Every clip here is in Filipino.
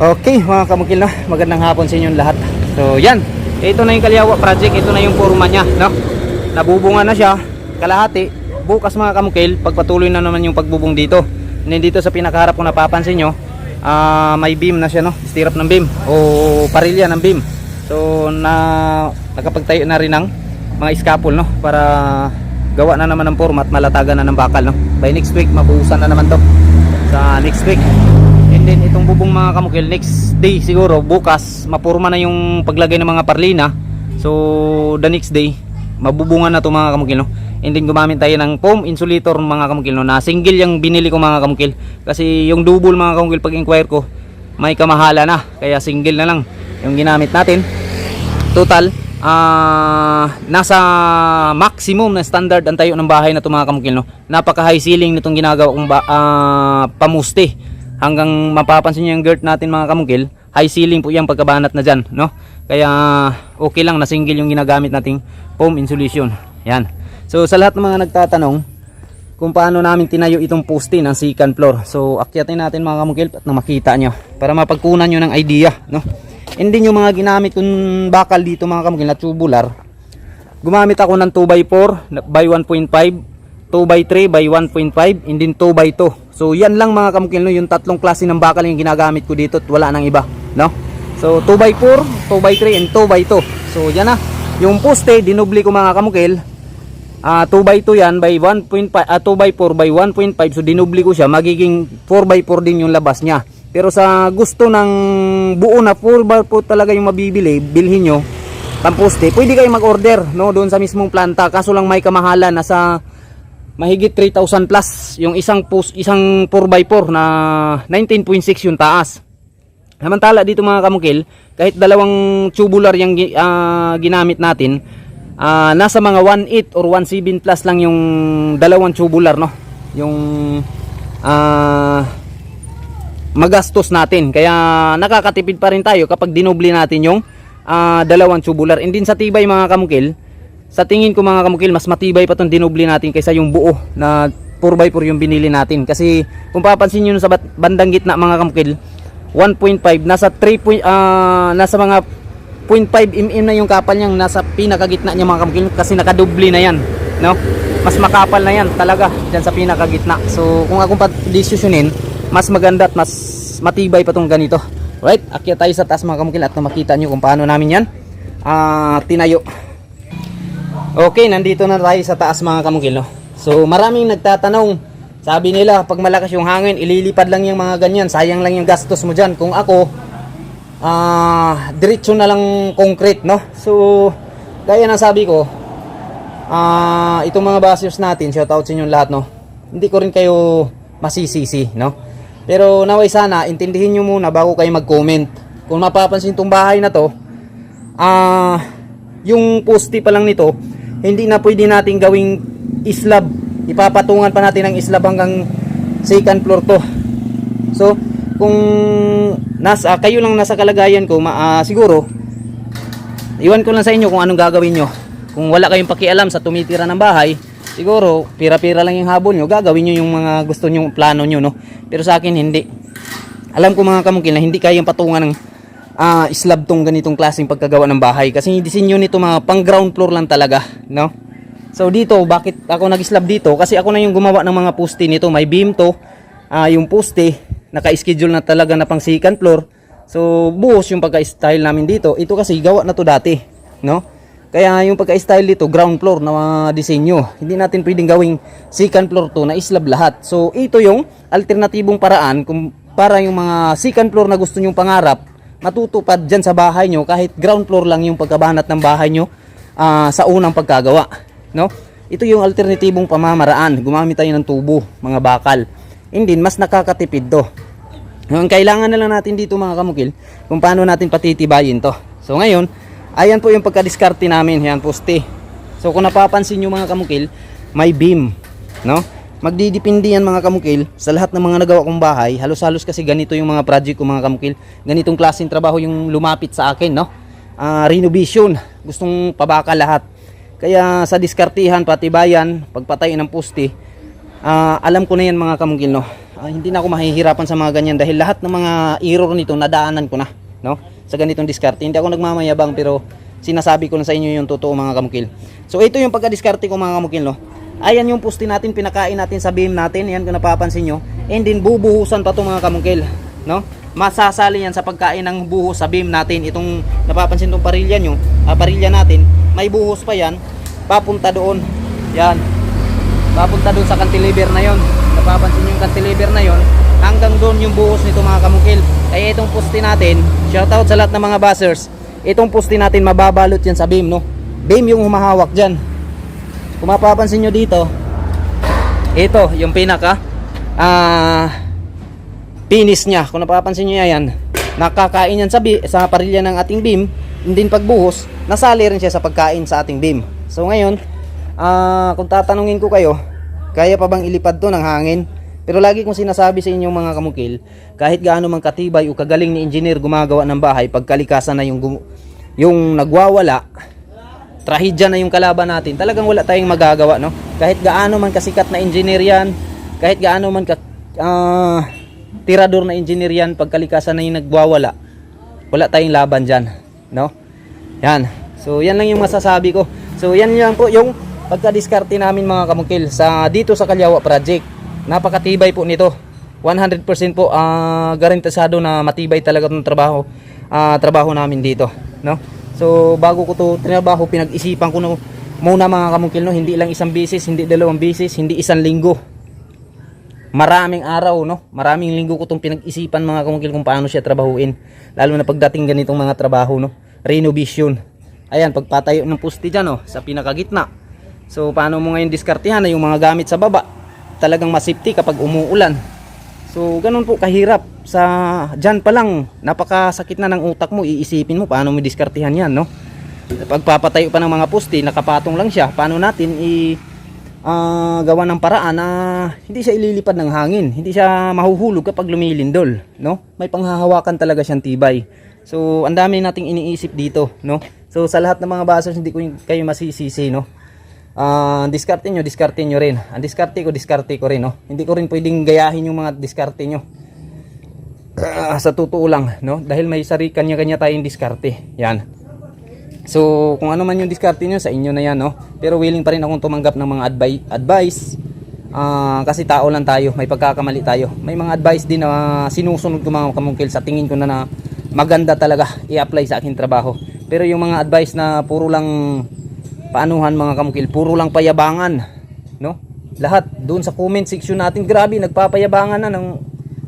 Okay mga kamukil no, magandang hapon sa inyong lahat. So yan, ito na yung Kalyawa project, ito na yung forma niya, no? Nabubunga na siya, kalahati. Bukas mga kamukil, pagpatuloy na naman yung pagbubong dito. And dito sa pinakaharap kung napapansin nyo, ah, may beam na siya no, stirrup ng beam o parilya ng beam. So na nakapagtayo na rin ng mga scaffold no para gawa na naman ng format, malatagan na ng bakal no. By next week mabuhusan na naman to. Sa next week. And then itong bubong mga kamukil next day siguro bukas mapurma na yung paglagay ng mga parlina. So the next day mabubungan na to mga kamukil no. And then gumamit tayo ng foam insulator mga kamukil no na single yung binili ko mga kamukil kasi yung double mga kamukil pag inquire ko may kamahala na kaya single na lang yung ginamit natin. Total ah nasa maximum na standard ang tayo ng bahay na to mga kamukil no. Napaka high ceiling nitong ginagawa kong ba- ah, pamuste hanggang mapapansin niyo yung girt natin mga kamukil high ceiling po yung pagkabanat na dyan no? Kaya okay lang na single yung ginagamit nating foam insulation. Yan. So sa lahat ng mga nagtatanong kung paano namin tinayo itong poste ng second floor so akyatin natin mga kamukil at na makita nyo para mapagkunan nyo ng idea no? Hindi yung mga ginamit kong bakal dito mga kamukil na tubular. Gumamit ako ng 2x4 na- by 1.5 2x3 by 1.5 and then 2x2 so yan lang mga kamukil no, yung tatlong klase ng bakal yung ginagamit ko dito at wala nang iba no? So 2x4 2x3 and 2x2 so yan na. Yung poste dinubli ko mga kamukil. Ah, 2x2 yan by 1.5 ah, 2x4 by 1.5 so dinubli ko siya. Magiging 4x4 din yung labas niya. Pero sa gusto ng buo na 4x4 talaga yung mabibili bilhin nyo tamposte pwede kayo mag-order no? Doon sa mismong planta. Kaso lang may kamahalan nasa mahigit 3,000 plus yung isang post isang 4x4 na 19.6 yung taas Samantala dito mga kamukil, kahit dalawang tubular yung ah, ginamit natin, ah, nasa mga 1.8 or 1.7 plus lang yung dalawang tubular, no? Yung ah, magastos natin. Kaya nakakatipid pa rin tayo kapag dinubli natin yung ah, dalawang tubular. And din sa tibay mga kamukil, sa tingin ko mga kamukil, mas matibay pa itong dinubli natin kaysa yung buo na 4x4 yung binili natin. Kasi kung papansin nyo sa bandang gitna mga kamukil, 1.5 nasa 3 point, ah, nasa mga 0.5 mm na yung kapal niyang nasa pinakagitna niya mga kamukil kasi nakadubli na yan no? Mas makapal na yan talaga diyan sa pinakagitna. So kung akong pa-decisionin mas maganda at mas matibay pa tong ganito. Right? Akyat tayo sa taas mga kamukil at makita nyo kung paano namin yan ah, tinayo Okay, nandito na tayo sa taas mga kamukil, no? So, maraming nagtatanong. Sabi nila, pag malakas yung hangin, ililipad lang yung mga ganyan. Sayang lang yung gastos mo dyan. Kung ako, ah, diretso na lang concrete, no? So, gaya ng sabi ko, ah, itong mga bashers natin, shout out sa inyong lahat, no? Hindi ko rin kayo masisisi, no? Pero naway sana, intindihin nyo muna bago kayo mag-comment. Kung mapapansin itong bahay na to, ah, yung poste pa lang nito, hindi na pwede natin gawing islab. Ipapatungan pa natin ng islab hanggang second floor to. So, kung nasa kayo lang nasa kalagayan ko, ma, ah, siguro iwan ko lang sa inyo kung anong gagawin nyo. Kung wala kayong pakialam sa tumitira ng bahay, siguro pira-pira lang yung habol nyo, gagawin nyo yung mga gusto nyo, plano nyo, no? Pero sa akin, hindi. Alam ko mga kamukil na hindi kayang patungan ng ah slab tong ganitong klaseng pagkagawa ng bahay. Kasi yung disenyo nito mga pang ground floor lang talaga no? So dito bakit ako nag-slab dito? Kasi ako na yung gumawa ng mga poste nito. May beam to. Ah yung poste naka-schedule na talaga na pang second floor. So buhos yung pagka-style namin dito. Ito kasi gawa na to dati no? Kaya yung pagka-style dito ground floor na mga disenyo. Hindi natin pwedeng gawing second floor to na slab lahat. So ito yung alternatibong paraan kung para yung mga second floor na gusto nyong pangarap matutupad dyan sa bahay nyo kahit ground floor lang yung pagkabanat ng bahay nyo ah, sa unang pagkagawa no? Ito yung alternatibong pamamaraan. Gumamit tayo ng tubo mga bakal. Hindi mas nakakatipid to. Ang kailangan na lang natin dito mga kamukil kung paano natin patitibayin to. So ngayon ayan po yung pagkadiskarte namin. Yan poste so kung napapansin nyo mga kamukil may beam no Magdidepende yan mga kamukil sa lahat ng mga nagawa kong bahay. Halos-halos kasi ganito yung mga project ko mga kamukil. Ganitong klaseng trabaho yung lumapit sa akin, no? Ah, renovation. Gustong pabaka lahat. Kaya sa diskartihan, patibayan, pagpatay ng poste, ah, alam ko na yan mga kamukil, no? ah, hindi na ako mahihirapan sa mga ganyan dahil lahat ng mga error nito nadaanan ko na, no? Sa ganitong diskarte. Hindi ako nagmamayabang pero sinasabi ko na sa inyo yung totoo mga kamukil. So ito yung pagka-diskarte ko mga kamukil, no? Ayan yung pusti natin, pinakain natin sa beam natin. Yan kung napapansin nyo. And then bubuhusan pa to mga kamukil, no? Masasali yan sa pagkain ng buhos sa beam natin. Itong napapansin tong parilya nyo, ah, parilya natin, may buhos pa yan. Papunta doon. Yan papunta doon sa cantilever na yon napapansin nyo yung cantilever na yon hanggang doon yung buhos nito mga kamukil kaya itong poste natin shoutout sa lahat ng mga buzzers itong poste natin mababalot yan sa beam no beam yung humahawak dyan kung mapapansin nyo dito ito yung pinaka ah finish nya kung napapansin nyo yan nakakain yan sa, sa parilya ng ating beam. Hindi pagbuhos nasali rin siya sa pagkain sa ating beam. So ngayon Ah, kung tatanungin ko kayo, kaya pa bang ilipad to ng hangin? Pero lagi kong sinasabi sa inyong mga kamukil, kahit gaano man katibay o kagaling ni engineer gumagawa ng bahay, pagkalikasan na yung yung nagwawala, trahedya na yung kalaban natin, talagang wala tayong magagawa, no? Kahit gaano man kasikat na engineer yan, kahit gaano man ka, ah, tirador na engineer yan, pagkalikasan na yung nagwawala, wala tayong laban dyan, no? Yan. So, yan lang yung masasabi ko. So, yan lang po yung pagka-diskarte namin mga kamukil sa dito sa Kalyawa Project. Napakatibay po nito. 100% po ah garantisado na matibay talaga itong trabaho ah, trabaho namin dito, no? So, bago ko to trabaho, pinag-isipan ko na muna mga kamukil no, hindi lang isang bisis, hindi dalawang bisis, hindi isang linggo. Maraming araw, no? Maraming linggo ko itong pinag-isipan mga kamukil kung paano siya trabahuin. Lalo na pagdating ganitong mga trabaho, no? Renovation. Ayan, pagpatayo ng puste dyan, no? Sa pinakagitna. So, paano mo ngayon diskartehan na yung mga gamit sa baba? Talagang masipti kapag umuulan. So, ganun po kahirap. Sa dyan pa lang, napakasakit na ng utak mo. Iisipin mo paano mo diskartehan yan, no? Pagpapatayo pa ng mga puste, nakapatong lang siya. Paano natin i ah, gawa ng paraan na hindi siya ililipad ng hangin. Hindi siya mahuhulog kapag lumilindol, no? May panghahawakan talaga siyang tibay. So, ang dami nating iniisip dito, no? So, sa lahat ng mga basers, hindi ko kayo masisisi, no? Ah, diskarte nyo, diskarte nyo rin. Ang diskarte ko, diskarte ko rin, no? Hindi ko rin pwedeng gayahin yung mga diskarte nyo. Ah, sa totoo lang, no? Dahil may sari kanya-kanya tayong diskarte. Yan. So, kung ano man yung diskarte nyo, sa inyo na yan, no? Pero willing pa rin akong tumanggap ng mga advi- advice. Ah, kasi tao lang tayo, may pagkakamali tayo. May mga advice din na sinusunod ko mga kamungkil sa tingin ko na, na maganda talaga i-apply sa aking trabaho. Pero yung mga advice na puro lang paanuhan mga kamukil, puro lang payabangan, no? Lahat doon sa comment section natin, grabe nagpapayabangan na ng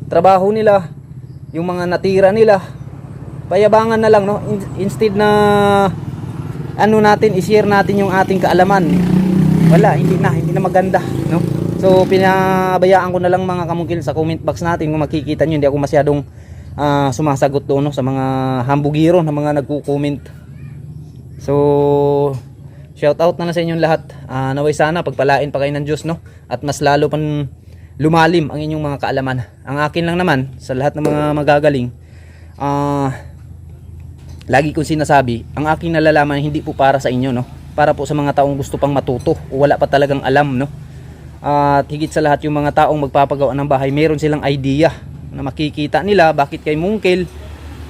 trabaho nila, yung mga natira nila. Payabangan na lang, no? In- instead na ano natin, i-share natin yung ating kaalaman. Wala, hindi na, hindi na maganda, no? So, pinabayaan ko na lang mga kamungkil sa comment box natin kung makikita nyo, hindi ako masyadong ah, sumasagot doon, no? Sa mga hambugiro na mga nagko-comment. So, shout out na lang sa inyong lahat. Ah, naway sana pagpalain pa kayo ng Diyos, no? At mas lalo pang lumalim ang inyong mga kaalaman. Ang akin lang naman, sa lahat ng mga magagaling, ah, lagi kong sinasabi, ang aking nalalaman hindi po para sa inyo, no? Para po sa mga taong gusto pang matuto o wala pa talagang alam, no? At higit sa lahat yung mga taong magpapagawa ng bahay, meron silang idea na makikita nila bakit kay Mungkil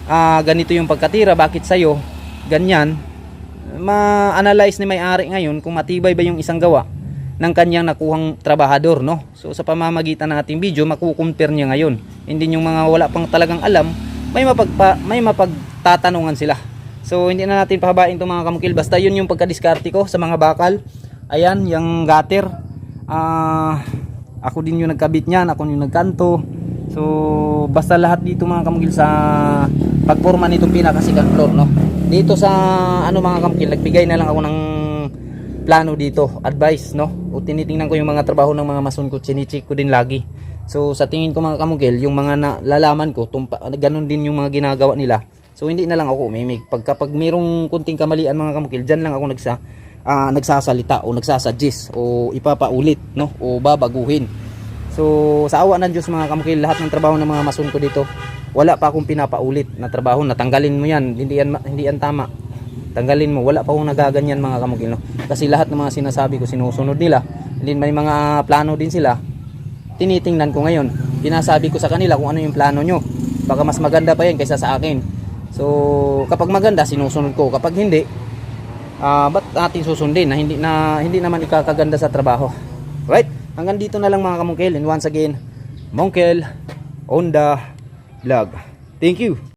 ah, ganito yung pagkatira, bakit sa'yo ganyan. Ma-analyze ni may-ari ngayon kung matibay ba yung isang gawa ng kanyang nakuhang trabahador, no? So sa pamamagitan ng ating video, makukumpare niya ngayon. Hindi yung mga wala pang talagang alam, may mapagpa, may mapagtatanungan sila. So hindi na natin pahabain itong mga kamukil. Basta yun yung pagkadiskarte ko sa mga bakal. Ayan, yung gutter. Ah, ako din yung nagkabit niyan, ako yung nagkanto. So basta lahat dito mga kamukil sa pagporma nitong pinakasikang floor, no? Dito sa ano mga kamukil, nagbigay na lang ako ng plano dito, advice, no? O tinitingnan ko yung mga trabaho ng mga mason ko, chinicheck ko din lagi. So sa tingin ko mga kamukil, yung mga nalalaman ko, tumpa, ganun din yung mga ginagawa nila. So hindi na lang ako umimik. Pag kapag mayroong kunting kamalian mga kamukil, diyan lang ako nagsa ah, nagsasalita o nagsasuggest o ipapaulit, no? O babaguhin. So sa awa ng Diyos mga kamukil, lahat ng trabaho ng mga mason ko dito, wala pa akong pinapaulit na trabaho. Natanggalin mo 'yan, hindi yan hindi yan tama. Tanggalin mo, wala pa akong nagaganyan mga kamukil, no? Kasi lahat ng mga sinasabi ko sinusunod nila. Hindi may mga plano din sila. tinitingnan ko ngayon. Sinasabi ko sa kanila kung ano yung plano nyo. Baka mas maganda pa yan kaysa sa akin. So, kapag maganda, sinusunod ko. Kapag hindi, ah ba't natin susundin na hindi na hindi naman ikakaganda sa trabaho. Right? Hanggang dito na lang mga kamungkel. And once again, Mongkel on the vlog. Thank you.